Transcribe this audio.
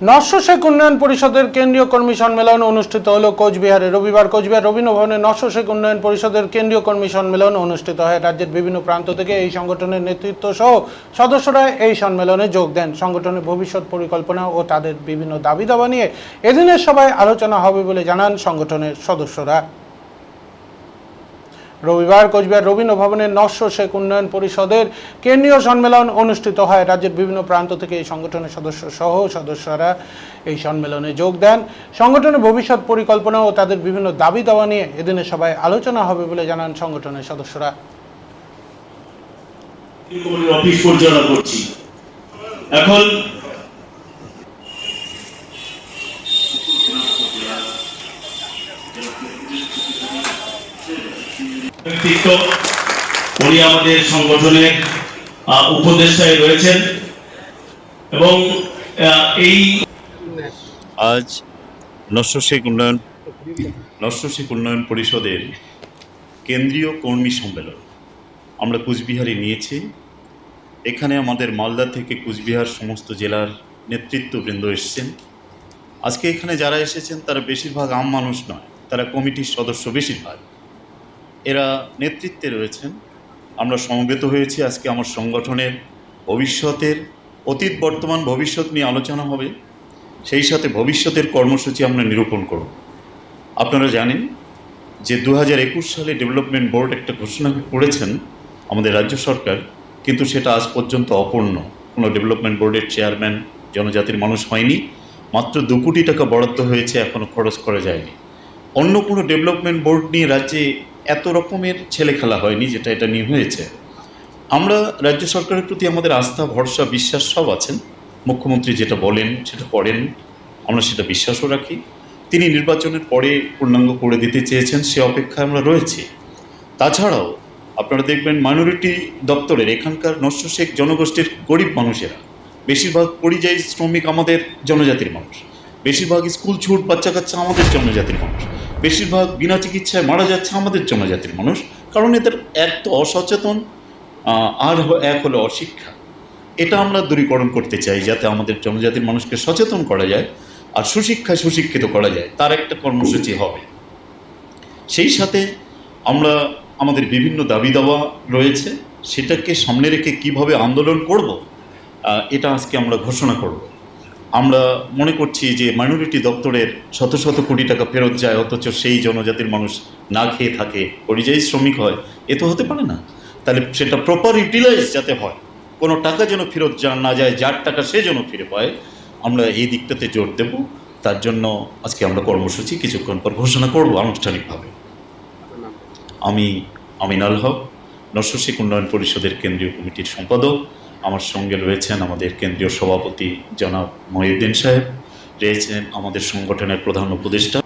নস্য শেখ উন্নয়ন পরিষদের কেন্দ্রীয় কর্মী সম্মেলন অনুষ্ঠিত হলো কোচবিহারে। রবিবার কোচবিহার রবীন্দ্র ভবনে নস্য শেখ উন্নয়ন পরিষদের কেন্দ্রীয় কর্মী সম্মেলন অনুষ্ঠিত হয়। রাজ্যের বিভিন্ন প্রান্ত থেকে এই সংগঠনের নেতৃত্ব সহ সদস্যরা এই সম্মেলনে যোগ দেন। সংগঠনের ভবিষ্যৎ পরিকল্পনা ও তাদের বিভিন্ন দাবি দাবা নিয়ে এদিনের সভায় আলোচনা হবে বলে জানান সংগঠনের সদস্যরা। রবিবার কোচবিহার রবীন্দ্র ভবনের নস্য শেখ উন্নয়ন পরিষদের কেন্দ্রীয় সম্মেলন অনুষ্ঠিত হয়। রাজ্যের বিভিন্ন প্রান্ত থেকে এই সংগঠনের সদস্য সহ সদস্যরা এই সম্মেলনে যোগ দেন। সংগঠনের ভবিষ্যৎ পরিকল্পনা ও তাদের বিভিন্ন দাবি দাওয়া নিয়ে এদিনে সবাই আলোচনা হবে বলে জানান সংগঠনের সদস্যরা। এখন উনি আমাদের সংগঠনের উপদেষ্টায় রয়েছেন। এবং এই আজ নস্য শেখ উন্নয়ন নস্য শেখ উন্নয়ন পরিষদের কেন্দ্রীয় কর্মী সম্মেলন আমরা কুচবিহারে নিয়েছি। এখানে আমাদের মালদা থেকে কুচবিহার সমস্ত জেলার নেতৃত্ববৃন্দ এসেছেন। আজকে এখানে যারা এসেছেন, তারা বেশিরভাগ আম মানুষ নয়, তারা কমিটির সদস্য বেশিরভাগ। এরা নেতৃত্বে রয়েছেন। আমরা সমবেত হয়েছি আজকে আমার সংগঠনের ভবিষ্যতের, অতীত, বর্তমান ভবিষ্যৎ নিয়ে আলোচনা হবে। সেই সাথে ভবিষ্যতের কর্মসূচি আমরা নিরূপণ করব। আপনারা জানেন যে দু হাজার একুশ সালে ডেভেলপমেন্ট বোর্ড একটা ঘোষণা করেছেন আমাদের রাজ্য সরকার, কিন্তু সেটা আজ পর্যন্ত অপূর্ণ। কোনো ডেভেলপমেন্ট বোর্ডের চেয়ারম্যান জনজাতির মানুষ হয়নি। মাত্র দু কোটি টাকা বরাদ্দ হয়েছে এখনও খরচ করা যায়নি। অন্য কোনো ডেভেলপমেন্ট বোর্ড নিয়ে রাজ্যে এত রকমের ছেলে খেলা হয়নি যেটা এটা নিয়ে হয়েছে। আমরা রাজ্য সরকারের প্রতি আমাদের আস্থা, ভরসা, বিশ্বাস সব আছেন। মুখ্যমন্ত্রী যেটা বলেন, সেটা করেন। আমরা সেটা বিশ্বাসও রাখি। তিনি নির্বাচনের পরে পূর্ণাঙ্গ করে দিতে চেয়েছেন, সে অপেক্ষায় আমরা রয়েছি। তাছাড়াও আপনারা দেখবেন মাইনরিটি দপ্তরের এখানকার নস্য শেখ জনগোষ্ঠীর গরিব মানুষেরা, বেশিরভাগ পরিযায়ী শ্রমিক আমাদের জনজাতির মানুষ, বেশিরভাগ স্কুল ছুট বাচ্চা কাচ্চা আমাদের জনজাতির মানুষ। বেশিরভাগ বিনা চিকিৎসায় মারা যাচ্ছে আমাদের জনজাতির মানুষ, কারণ এদের এক তো অসচেতন আর এক হলো অশিক্ষা। এটা আমরা দূরীকরণ করতে চাই যাতে আমাদের জনজাতির মানুষকে সচেতন করা যায় আর সুশিক্ষায় সুশিক্ষিত করা যায়। তার একটা কর্মসূচি হবে। সেই সাথে আমরা আমাদের বিভিন্ন দাবি দাওয়া রয়েছে, সেটাকে সামনে রেখে কীভাবে আন্দোলন করব এটা আজকে আমরা ঘোষণা করব। আমরা মনে করছি যে মাইনরিটি দপ্তরের শত শত কোটি টাকা ফেরত যায়, অথচ সেই জনজাতির মানুষ না খেয়ে থাকে, পরিযায়ী শ্রমিক হয়, এ তো হতে পারে না। তাহলে সেটা প্রপার ইউটিলাইজ যাতে হয়, কোনো টাকা যেন ফেরত না যায়, যার টাকা সে যেন ফিরে পায়, আমরা এই দিকটাতে জোর দেব। তার জন্য আজকে আমরা কর্মসূচি কিছুক্ষণ পর ঘোষণা করব আনুষ্ঠানিকভাবে। আমি আমিনাল হক নরসিক উন্নয়ন পরিষদের কেন্দ্রীয় কমিটির সম্পাদক। আমার সঙ্গে রয়েছেন আমাদের কেন্দ্রীয় সভাপতি জনাব মহিউদ্দিন সাহেব রয়েছেন আমাদের সংগঠনের প্রধান উপদেষ্টা।